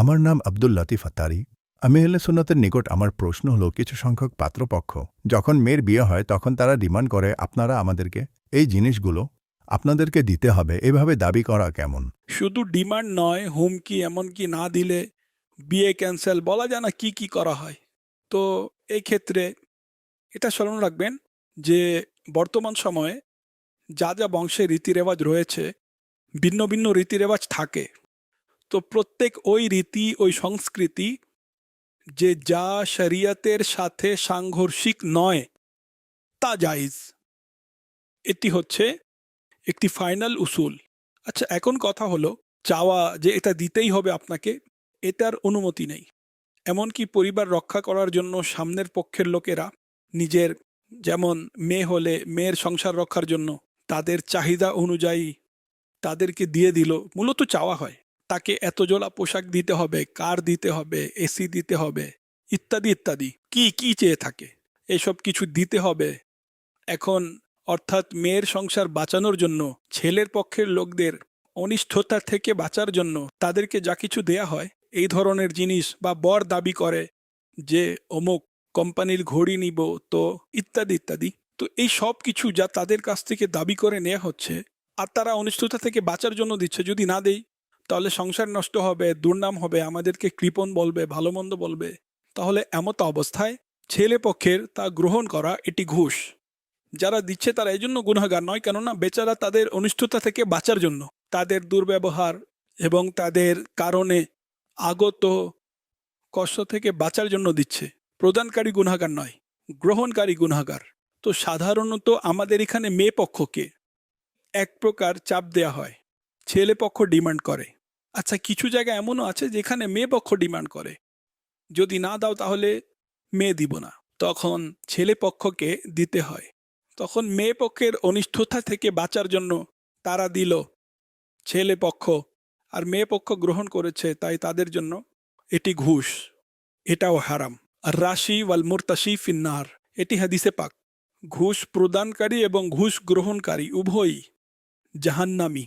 আমার নাম আব্দুল লতিফ আত্তারি আমি এলে সুন্নতের নিকট আমার প্রশ্ন হলো কিছু সংখ্যক পাত্রপক্ষ। যখন মেয়ের বিয়ে হয়, তখন তারা ডিমান্ড করে, আপনারা আমাদেরকে এই জিনিসগুলো আপনাদেরকে দিতে হবে। এভাবে দাবি করা কেমন? শুধু ডিমান্ড নয়, হুমকি এমনকি না দিলে বিয়ে ক্যান্সেল বলা যায় না কি কি করা হয়। তো এই ক্ষেত্রে এটা স্মরণ রাখবেন যে বর্তমান সময়ে যা যা বংশে রীতিরেওয়াজ রয়েছে, ভিন্ন ভিন্ন রীতিরেওয়াজ থাকে। তো প্রত্যেক ওই রীতি, ওই সংস্কৃতি যে যা শরিয়তের সাথে সাংঘর্ষিক নয়, তা জাইজ এটি হচ্ছে একটি ফাইনাল উসুল। আচ্ছা এখন কথা হলো চাওয়া যে এটা দিতেই হবে আপনাকে, এটার অনুমতি নেই। এমনকি পরিবার রক্ষা করার জন্য সামনের পক্ষের লোকেরা নিজের যেমন মেয়ে হলে মেয়ের সংসার রক্ষার জন্য তাদের চাহিদা অনুযায়ী তাদেরকে দিয়ে দিল, মূলত চাওয়া হয়। তাকে এত জোলা পোশাক দিতে হবে, কার দিতে হবে এসি দিতে হবে, ইত্যাদি ইত্যাদি। কি কি চেয়ে থাকে? এসব কিছু দিতে হবে। এখন অর্থাৎ মেয়ের সংসার বাঁচানোর জন্য, ছেলের পক্ষের লোকদের অনিষ্ঠতা থেকে বাঁচার জন্য তাদেরকে যা কিছু দেয়া হয়, এই ধরনের জিনিস বা বর দাবি করে যে, অমুক কোম্পানির ঘড়ি নিব তো, ইত্যাদি ইত্যাদি। তো এই সব কিছু যা তাদের কাছ থেকে দাবি করে নেওয়া হচ্ছে, আর তারা অনিষ্ঠতা থেকে বাঁচার জন্য দিচ্ছে, যদি না দেই তাহলে সংসার নষ্ট হবে, দুর্নাম হবে, আমাদেরকে কৃপণ বলবে, ভালো মন্দ বলবে। তাহলে এমত অবস্থায় ছেলে পক্ষের তা গ্রহণ করা এটি ঘুষ। যারা দিচ্ছে তারা এই জন্য গুণাগার নয়, কেননা বেচারা তাদের অনিষ্টতা থেকে বাঁচার জন্য। তাদের দুর্ব্যবহার এবং তাদের কারণে আগত কষ্ট থেকে বাঁচার জন্য দিচ্ছে। প্রদানকারী গুণাগার নয়, গ্রহণকারী গুণাগার তো সাধারণত আমাদের এখানে মেয়ে পক্ষকে এক প্রকার চাপ দেয়া হয়। ছেলে পক্ষ ডিমান্ড করে। আচ্ছা কিছু জায়গা এমনও আছে যেখানে মেয়ে পক্ষ ডিমান্ড করে। যদি না দাও তাহলে মেয়ে দিব না। তখন ছেলে পক্ষকে দিতে হয়। তখন মেয়ে পক্ষের অনিষ্ঠতা থেকে বাঁচার জন্য তারা দিল ছেলে পক্ষ। আর মেয়ে পক্ষ গ্রহণ করেছে তাই তাদের জন্য এটি ঘুষ। এটাও হারাম। আর রাশি ওয়াল মুরতাশি ফিন্নার। এটি হাদিসে পাক। ঘুষ প্রদানকারী এবং ঘুষ গ্রহণকারী উভয়ই জাহান্নামি।